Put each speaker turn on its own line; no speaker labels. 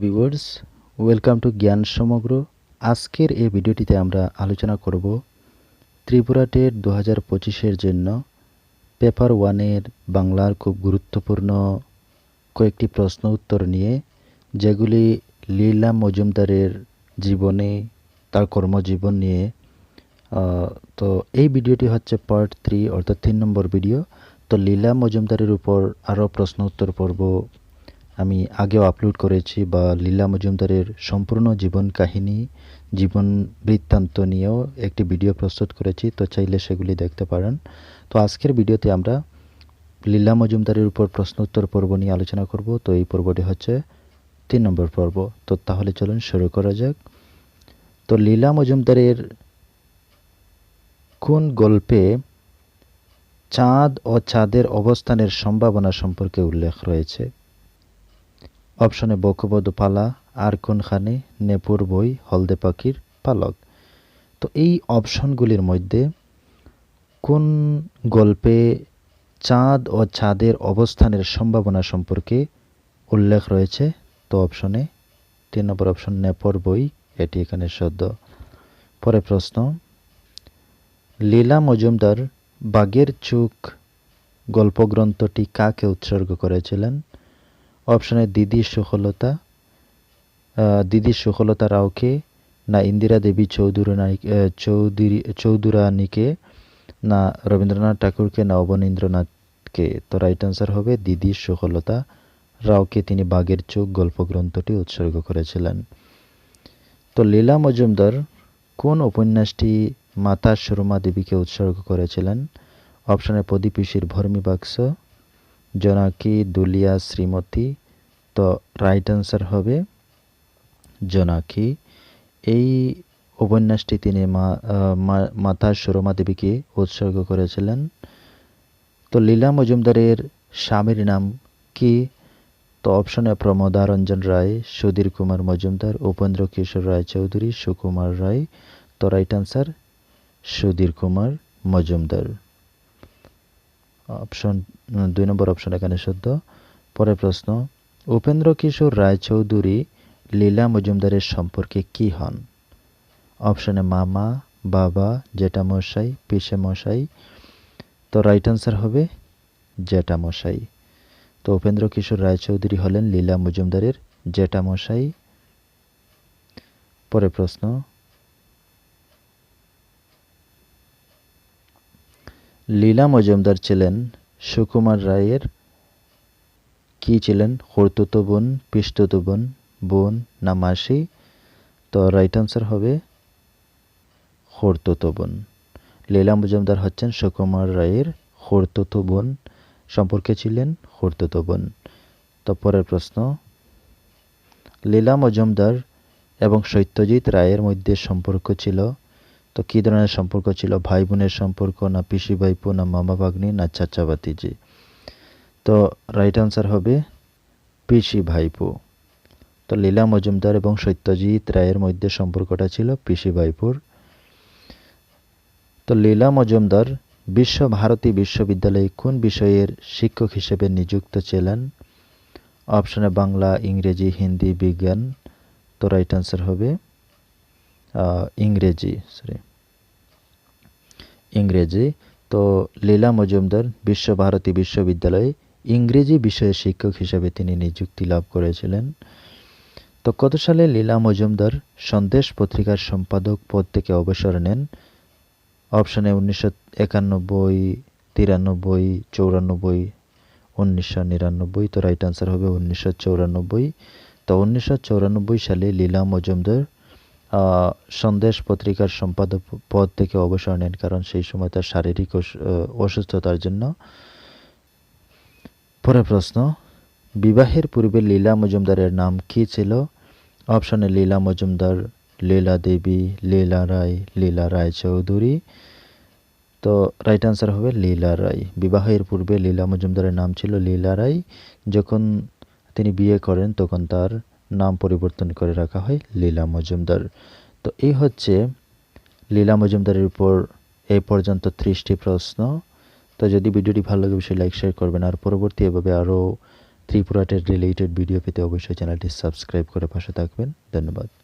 Viewers welcome to জ্ঞান সমগ্র আজকের এই ভিডিওটিতে আমরা আলোচনা করব ত্রিপুরা টেট দু হাজার পঁচিশের জন্য পেপার ওয়ানের বাংলার খুব গুরুত্বপূর্ণ কয়েকটি প্রশ্ন উত্তর নিয়ে, যেগুলি লীলা মজুমদারের জীবনে, তার কর্মজীবন নিয়ে তো এই ভিডিওটি হচ্ছে পার্ট থ্রি অর্থাৎ তিন নম্বর ভিডিও। তো লীলা মজুমদারের উপর আরও প্রশ্ন উত্তর পর্ব আমি আগেও আপলোড করেছি বা লীলা মজুমদারের সম্পূর্ণ জীবন কাহিনী, জীবন বৃত্তান্ত নিয়েও একটি ভিডিও প্রস্তুত করেছি, তো চাইলে সেগুলি দেখতে পারেন। তো আজকের ভিডিওতে আমরা লীলা মজুমদারের উপর প্রশ্ন উত্তর পর্ব নিয়ে আলোচনা করব। তো এই পর্বটি হচ্ছে তিন নম্বর পর্ব। তো তাহলে চলুন শুরু করা যাক। তো লীলা মজুমদারের কোন গল্পে চাঁদ ও চাঁদের অবস্থানের সম্ভাবনা সম্পর্কে উল্লেখ রয়েছে? অপশনে বকবদ পালা, আর কোনখানে নেপুর বই, হলদে পাখির পালক। তো এই অপশনগুলির মধ্যে কোন গল্পে চাঁদ ও চাঁদের অবস্থানের সম্ভাবনা সম্পর্কে উল্লেখ রয়েছে? তো অপশনে তিন নম্বর অপশন, নেপর বই, এটি এখানে সদ্য। পরে প্রশ্ন, লীলা মজুমদার বাগের চুক গল্পগ্রন্থটি কাকে উৎসর্গ করেছিলেন? অপশনে দিদি সুখলতা আহ, দিদি সুখলতা রাওকে না ইন্দিরা দেবী চৌধুরানী চৌধুরী চৌধুরানীকে না রবীন্দ্রনাথ ঠাকুরকে না অবনীন্দ্রনাথকে। তো রাইট আনসার হবে দিদি সুখলতা রাওকে। তিনি বাগের চোখ গল্পগ্রন্থটি উৎসর্গ করেছিলেন। তো লীলা মজুমদার কোন উপন্যাসটি মাতা সুরমা দেবীকে উৎসর্গ করেছিলেন? অপশনে প্রদীপিসির ভর্মি বাক্স জোনাকি দুলিয়া শ্রীমতী। তো রাইট আনসার হবে জোনাকি। এই উপন্যাসটি তিনি মাতা সুরমা দেবীকে উৎসর্গ করেছিলেন। তো লীলা মজুমদারের স্বামীর নাম কি? তো অপশনে প্রমোদারঞ্জন রায়, সুধীর কুমার মজুমদার, উপেন্দ্র কিশোর রায় চৌধুরী, সুকুমার রায়। তো right answer Sudhir Kumar Majumdar. Option দুই নম্বর অপশন এখানে শুদ্ধ। পরের প্রশ্ন, উপেন্দ্র কিশোর রায়চৌধুরী লীলা মজুমদারের সম্পর্কে কি হন? অপশনে মামা, বাবা জেঠামশাই পিসে মশাই তো রাইট আনসার হবে জেঠামশাই তো উপেন্দ্র কিশোর রায়চৌধুরী হলেন লীলা মজুমদারের জেঠামশাই পরের প্রশ্ন লীলা মজুমদার ছিলেন সুকুমার রায়ের। কি ছিলেন? হর্তুত বোন, পিস্তুত বোন বোন না মাসি? তো রাইট আনসার হবে হর্তুত বোন। লীলা মজুমদার হচ্ছেন সুকুমার রায়ের হর্তুত বোন। সম্পর্কে ছিলেন হর্তুত বোন। তো পরের প্রশ্ন, লীলা মজুমদার এবং সত্যজিৎ রায়ের মধ্যে সম্পর্ক ছিল তো কী ধরনের সম্পর্ক ছিল? ভাই বোনের সম্পর্ক না পিসি ভাইপো, না মামা ভাগ্নি না চাচা ভাতিজি? তো রাইট আনসার হবে পিসি ভাইপো। তো লীলা মজুমদার এবং সত্যজিৎ রায়ের মধ্যে সম্পর্কটা ছিল পিসি ভাইপোর। তো লীলা মজুমদার বিশ্বভারতী বিশ্ববিদ্যালয়ে কোন বিষয়ের শিক্ষক হিসেবে নিযুক্ত ছিলেন? অপশনে বাংলা, ইংরেজি, হিন্দি, বিজ্ঞান। তো রাইট আনসার হবে ইংরেজি সরি ইংরেজি। তো লীলা মজুমদার বিশ্বভারতী বিশ্ববিদ্যালয়ে ইংরেজি বিষয়ে শিক্ষক হিসেবে তিনি নিযুক্তি লাভ করেছিলেন। তো কত সালে লীলা মজুমদার সন্দেশ পত্রিকার সম্পাদক পদ থেকে অবসর নেন? অপশনে উনিশশো একানব্বই, তিরানব্বই, চৌরানব্বই, উনিশশো নিরানব্বই, তো রাইট আনসার হবে উনিশশো চৌরানব্বই। তো উনিশশো চৌরানব্বই সালে লীলা মজুমদার সন্দেশ পত্রিকার সম্পাদক পদ থেকে অবসর নেন, কারণ সেই সময় তার শারীরিক অসু- অসুস্থতার জন্য। পরের প্রশ্ন, বিবাহের পূর্বে লীলা মজুমদারের নাম কী ছিল? অপশনে লীলা মজুমদার, লীলা দেবী, লীলা রায় লীলা রায় চৌধুরী। তো রাইট আনসার হবে লীলা রায়। বিবাহের পূর্বে লীলা মজুমদারের নাম ছিল লীলা রায়। যখন তিনি বিয়ে করেন, তখন তার নাম পরিবর্তন করে রাখা হয় লীলা মজুমদার। তো এই হচ্ছে লীলা মজুমদারের উপর এ পর্যন্ত ত্রিশটি প্রশ্ন। তো যদি ভিডিওটি ভালো লাগে, অবশ্যই লাইক শেয়ার করবেন। আর পরবর্তী এভাবে আরও ত্রিপুরাটের রিলেটেড ভিডিও পেতে অবশ্যই চ্যানেলটি সাবস্ক্রাইব করে পাশে থাকবেন। ধন্যবাদ।